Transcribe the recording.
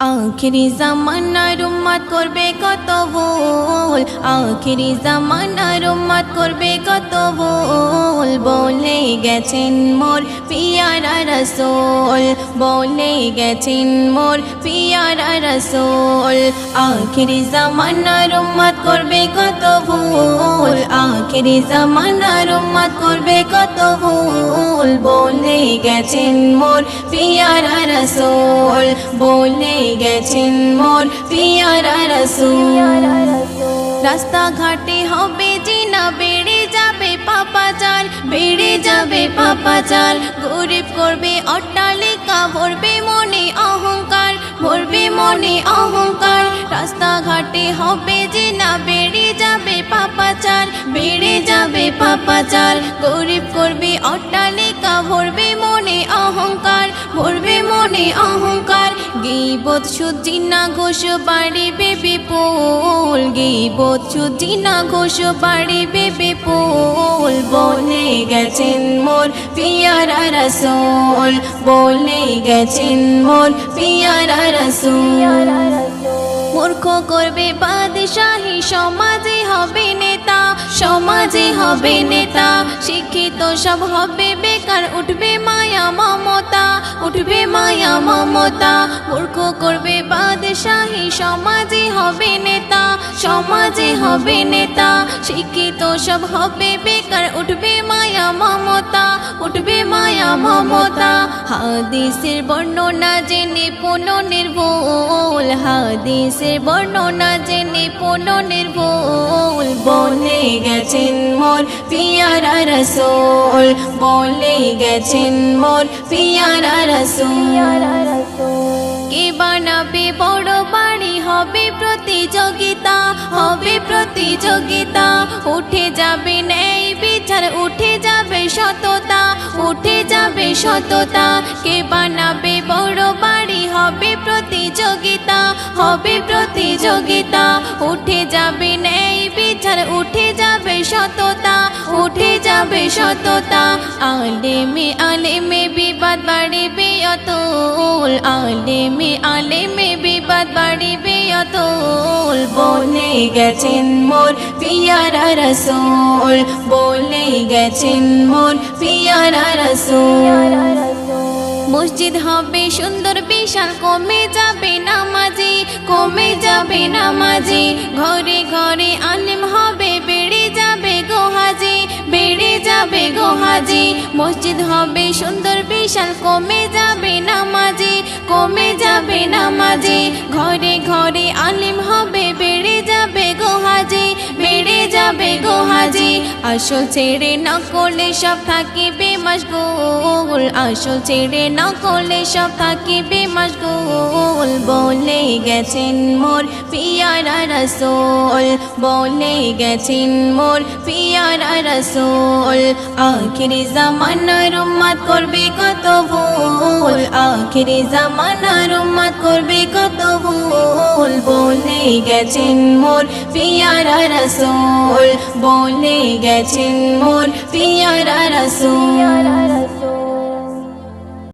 আখিরি জামানার উম্মত করবে কত ভুল আখিরি জামানার উম্মত করবে কত ভুল বলে গেছেন মোর পিয়ারা রসোল। বলে গেছেন মোর পিয়ারা রসোল। আখিরি জামানার উম্মত করবে কত ভুল আখিরি জামানার উম্মত করবে কত ভুল। বলে গেছেন মোর পিয়ারা রসোল। বলে গেছেন মোর পিয়ারা রসুল। রাস্তাঘাটে হবে জিনা, বেড়ে যাবে পাপাচার। বেড়ে যাবে পাপাচার। গরিব করবে অট্টালিকা, ভরবে মনে অহংকার। ভরবে মনে অহংকার। রাস্তাঘাটে হবে জিনা বেড়ে যাবে পাপাচার, বেড়ে যাবে পাপাচার। গরিব করবে অট্টালিকা, ভরবে মনে অহংকার, ভরবে মনে অহংকার। গিবত সুজি না ঘোষ বাড়িবে বিপুল গিবত সুজি না ঘোষ বাড়িবে বিপুল বলে গেছেন মোর পিয়ারা রসোল বলে গেছেন মোর পিয়ারা রসোল। মূর্খ করবে বাদশাহী, সমাজে হবে নেতা, সমাজে হবে নেতা। শিক্ষিত সব হবে বেকার, উঠবে মায়া, মমতা, উঠবে মায়া, মমতা। মূর্খ করবে বাদশাহী, সমাজে হবে নেতা। সমাজে হবে নেতা, শিক্ষিত সব হবে বেকার, উঠবে মায়া মমতা, উঠবে মায়া মমতা। হাদিসের বর্ণনা জেনে পুন নির্ভুল, হাদিসের বর্ণনা জেনে পুন নির্ভুল। বনে গেছেন পিয়ারা রসোল বলে গেছেন মোর পিয়ারা রসোল। কে বানাবে বড় বাড়ি? হবে প্রতিযোগিতা হবে প্রতিযোগিতা। উঠে যাবে ন্যায় বিচার, উঠে যাবে সততা, উঠে যাবে সততা। কে বানাবে বড় বাড়ি? হবে প্রতিযোগিতা হবে প্রতিযোগিতা। উঠে যাবে ন্যায় বিচার উঠে যাবে সততা, উঠে যাবে সততা। আলেমে আলেমে বিবাদ বাড়িবে অতুল, আলেমে আলেমে বিবাদ বাড়িবে অতুল। বলে গেছেন মোর পিয়ারা রসোল, বলে গেছেন মোর পিয়ারা রসোল। মসজিদ হবে সুন্দর, বিশাল, কমে যাবে নামাজি কমে যাবে নামাজি, ঘরে ঘরে আলিম হবে, বেড়ে যাবে গোহাজি, বেড়ে যাবে গোহাজি। মসজিদ হবে সুন্দর, বিশাল, কমে যাবে নামাজি, কমে যাবে নামাজি। ঘরে ঘরে আলিম হবে, বেড়ে যাবে গোহাজি, বেড়ে যাবে গোহাজি। আসল ছেড়ে নকলে সব থাকিবে মশগুল আসল ছেড়ে নকলে সব থাকিবে মশগুল বলে গেছেন মোর পিয়ারা রসোল, বলে গেছেন মোর পিয়ারা রসোল। আখিরি জামানার উম্মত করবে কত ভুল, আখিরি জামানার উম্মত করবে কত ভুল। বলে গেছেন মোর পিয়ারা রসোল, বলে গেছেন মোর পিয়ারা রসোল।